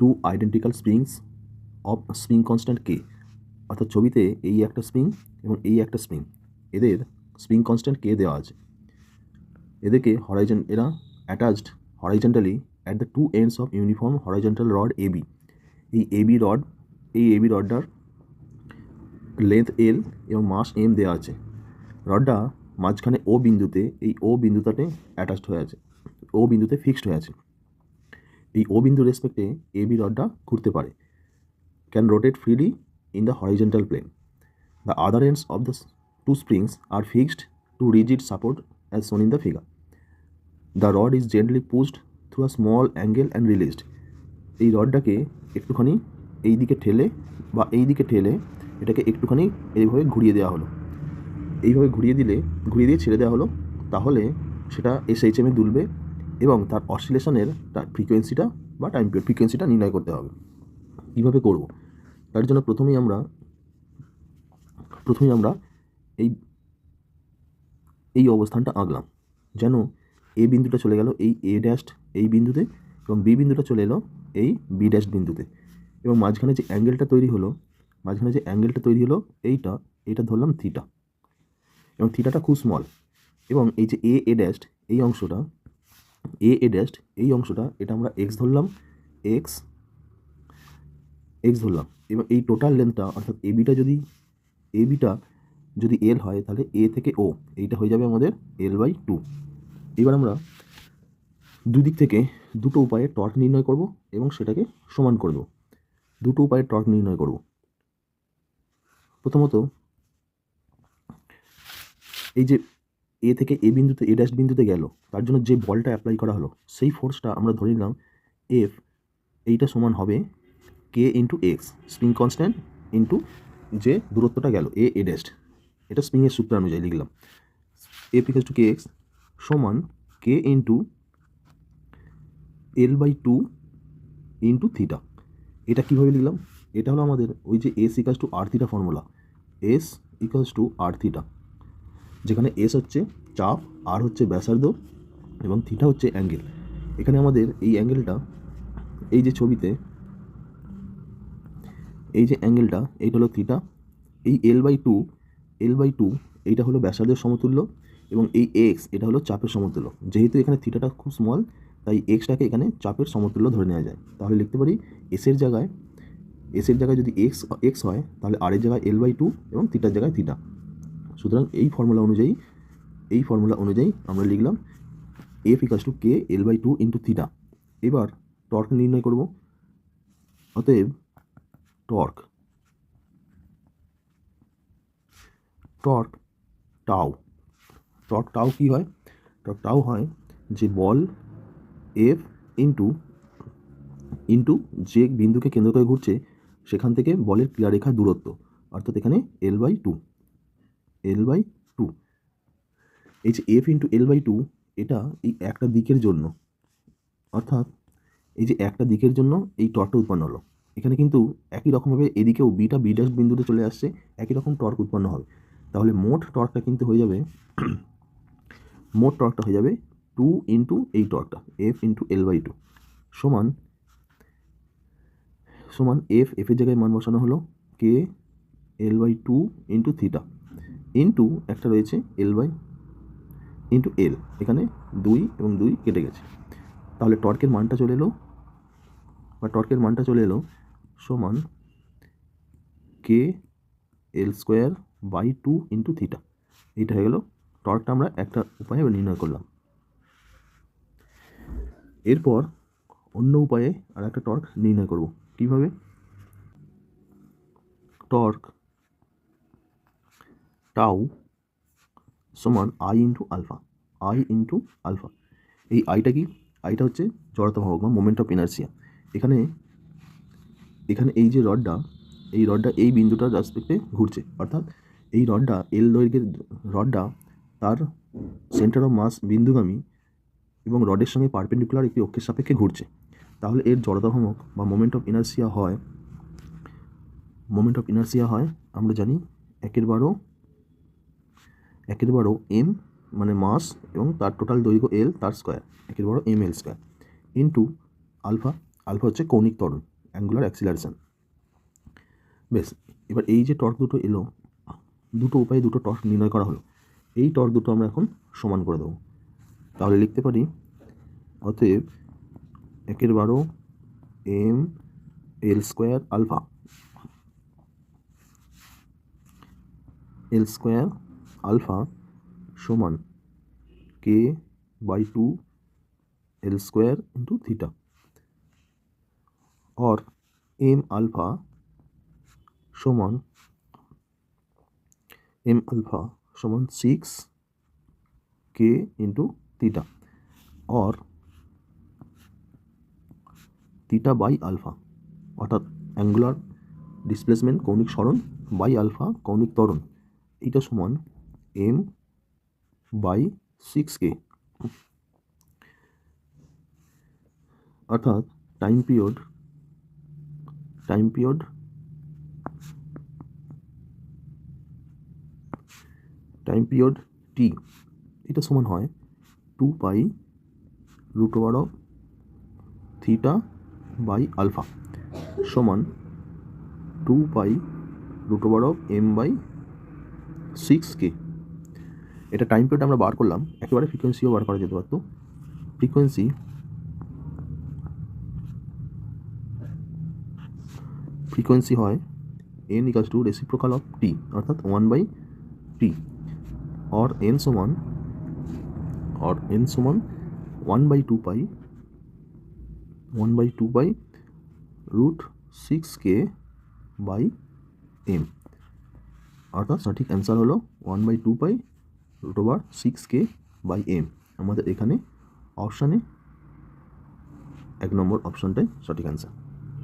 Two identical springs of spring constant k অর্থাৎ ছবিতে এই একটা স্প্রিং এবং এই একটা স্প্রিং এদের স্প্রিং কনস্ট্যান্ট কে দেওয়া আছে। এদেরকে হরাইজন এরা attached horizontally at the two ends of uniform horizontal rod AB এই এবি রড এই এবি রডটার লেন্থ এল এবং মাস এম দেওয়া আছে। রডটা মাঝখানে ও বিন্দুতে, এই ও বিন্দুটাতে অ্যাটাচড হয়ে আছে। ও বিন্দুতে ফিক্সড হয়ে আছে। এই ও বিন্দু রেসপেক্টে এ বি রডটা ঘুরতে পারে। Can rotate freely in the horizontal plane the other ends of the two springs are fixed to rigid support as shown in the figure the rod is gently pushed through a small angle and released এই রডটাকে একটুখানি এই দিকে ঠেলে বা এই দিকে ঠেলে এটাকে একটুখানি এইভাবে ঘুরিয়ে দেওয়া হলো। এইভাবে ঘুরিয়ে দিলে, ঘুরিয়ে দিয়ে ছেড়ে দেওয়া হলো। তাহলে সেটা এসএইচএমে দুলবে। এবং তার অসিলেশনের তার ফ্রিকোয়েন্সিটা বা টাইম পিরিয়ড ফ্রিকোয়েন্সিটা নির্ণয় করতে হবে। কীভাবে করব? তার জন্য প্রথমেই আমরা প্রথমেই আমরা এই এই অবস্থানটা আঁকলাম। যেন এ বিন্দুটা চলে গেল এই এ ড্যাস্ট এই বিন্দুতে এবং বি বিন্দুটা চলে এলো এই বি ড্যাশ বিন্দুতে। এবং মাঝখানে যে অ্যাঙ্গেলটা তৈরি হলো, মাঝখানে যে অ্যাঙ্গেলটা তৈরি হলো, এইটা এইটা ধরলাম থিটা এবং থিটাটা খুব স্মল এবং এই যে এ এ ড্যাস্ট এই অংশটা এ এ ড্যাস্ট এই অংশটা, এটা আমরা এক্স ধরলাম এক্স এক্স ধরলাম। এবং এই টোটাল লেন্থটা অর্থাৎ এ বিটা যদি এ বিটা যদি এল হয়, তাহলে এ থেকে ও এইটা হয়ে যাবে আমাদের এল বাই টু এবার আমরা দুদিক থেকে দুটো উপায়ে টর্ক নির্ণয় করব এবং সেটাকে সমান করব। দুটো উপায়ে টর্ক নির্ণয় করব। প্রথমত, এই যে এ থেকে এ বিন্দুতে, এ ড্যাশ বিন্দুতে গেল। তার জন্য যে বলটা অ্যাপ্লাই করা হলো, সেই ফোর্সটা আমরা ধরে নিলাম এফ এইটা সমান হবে k into x spring constant into যে দূরত্বটা গেল এ এ ড্যাশ এটা স্প্রিংয়ের সূত্র অনুযায়ী লিখলাম। F equals to k x সমান k into L by two into theta এটা কীভাবে লিখলাম? এটা হলো আমাদের ওই যে S equals to R theta formula S equals to R theta যেখানে এস হচ্ছে চাপ আর হচ্ছে ব্যাসার্ধ এবং থিটা হচ্ছে অ্যাঙ্গেল এখানে আমাদের এই অ্যাঙ্গেলটা এই যে ছবিতে, এই যে অ্যাঙ্গেলটা এইটা হলো থিটা এই L by two L by two এইটা হলো ব্যাসার্ধের সমতুল্য এবং এই এক্স এটা হলো চাপের সমতুল্য। যেহেতু এখানে থিটাটা খুব স্মল তাই এক্সটাকে এখানে চাপের সমতুল্য ধরে নেওয়া যায়। তাহলে লিখতে পারি এসের জায়গায় এসের জায়গায় যদি এক্স এক্স হয়, তাহলে আর এর জায়গায় এল বাই টু এবং থিটার জায়গায় থিটা সুতরাং এই ফর্মুলা অনুযায়ী, এই ফর্মুলা অনুযায়ী আমরা লিখলাম F equals to k L by two into theta এবার টর্ক নির্ণয় করব। অতএব টর্ক টর্ক টাও টর্ক টাও কী হয়? টর্ক টাও হয় যে বল এফ ইন্টু ইন্টু যে বিন্দুকে কেন্দ্র করে ঘুরছে, সেখান থেকে বলের ক্রিয়ারেখার দূরত্ব। অর্থাৎ এখানে L by two L by two এই যে F into L by two এটা এই একটা দিকের জন্য, অর্থাৎ এই যে একটা দিকের জন্য এই টর্কটা উৎপন্ন হলো। এখানে কিন্তু একই রকমভাবে এদিকেও বিটা বি ড্যাশ বিন্দুতে চলে আসছে, একই রকম টর্ক উৎপন্ন হবে। তাহলে মোট টর্কটা কিন্তু হয়ে যাবে, মোট টর্কটা হয়ে যাবে টু ইন্টু এই টর্কটা F into L by two সমান সমান এফ এফের জায়গায় মান বসানো হলো k L by two into theta into একটা রয়েছে এল বাই ইন্টু এল এখানে দুই এবং দুই কেটে গেছে। তাহলে টর্কের মানটা চলে এলো, বা টর্কের মানটা চলে এলো সমান k L square by two into theta এইটা হয়ে গেল, টর্কটা আমরা একটা উপায়ে নির্ণয় করলাম। এরপর অন্য উপায়ে আর একটা টর্ক নির্ণয় করব। কীভাবে? টর্ক টাউ সমান I into alpha I into alpha এই আইটা কি? আইটা হচ্ছে জড়তা ভাবক বা মোমেন্ট অফ ইনার্সিয়া এখানে এখানে এই যে রডটা এই রডটা এই বিন্দুটার রেসপেক্টে ঘুরছে। অর্থাৎ এই রডটা এল দৈর্ঘ্যের রডটা তার সেন্টার অফ মাস বিন্দুগামী এবং রডের সঙ্গে পারপেন্ডিকুলার একটি অক্ষের সাপেক্ষে ঘুরছে। তাহলে এর জড়তা ভ্রমক বা মোমেন্ট অফ ইনার্সিয়া হয় মোমেন্ট অফ ইনার্সিয়া হয়, আমরা জানি একের বারো একের বারো এম মানে মাস এবং তার টোটাল দৈর্ঘ্য এল তার স্কোয়ার একের বারো M L square into alpha alpha হচ্ছে কৌণিক ত্বরণ অ্যাঙ্গুলার অ্যাক্সিলারেশন বেশ, এবার এই যে টর্ক দুটো এলো, দুটো উপায়ে দুটো টর্ক নির্ণয় করা হলো। এই টর্ক দুটো আমরা এখন সমান করে দেবো। তাহলে লিখতে পারি, অতএব একের বারো M L square alpha L square alpha সমান K by two L square into theta और एम अल्फा समान एम अल्फा समान सिक्स के इंटू थीटा और থিটা বাই আলফা অর্থাৎ অ্যাঙ্গুলার ডিসপ্লেসমেন্ট কৌণিক সরণ বাই আলফা কৌণিক ত্বরণ এটা সমান এম বাই সিক্স কে। অর্থাৎ time period time period time period T এটা সমান হয় two pi root over of theta by alpha সমান two pi root over of M by six k এটা টাইম পিরিয়ড আমরা বার করলাম, একেবারে ফ্রিকোয়েন্সিও বার করা যেতে পারতো। ফ্রিকোয়েন্সি ফ্রিকোয়েন্সি হয় N equals to reciprocal of T অর্থাৎ one by T or N সমান অর এন সমান one by two pi one by two by root six k by M অর্থাৎ সঠিক অ্যান্সার হলো one by two pi root over six k by M আমাদের এখানে অপশানে এক নম্বর অপশানটাই সঠিক অ্যান্সার